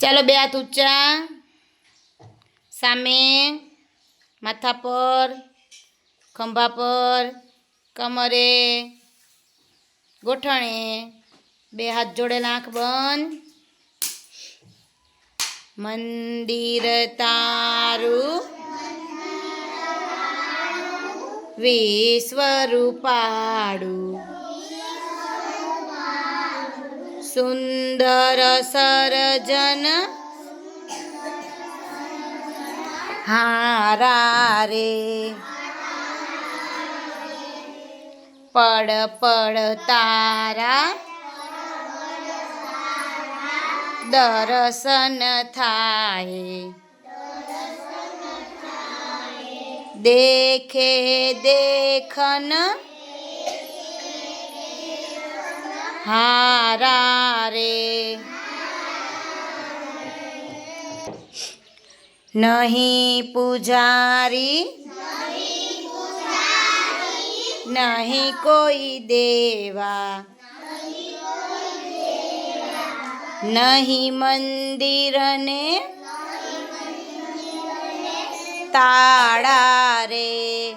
ચાલો બે હાથ ઊંચા. સામે માથા પર, ખંભા પર, કમરે, ગોઠણે. બે હાથ જોડેલા આંખ બંધ. મંદિર તારું વિશ્વરૂપાળું સુંદર સરજન હારા રે પડ પડ તારા દર્શન થાય દેખે દેખન હારા નહીં પૂજારી. નહીં કોઈ દેવા. નહીં મંદિરને તાળા રે.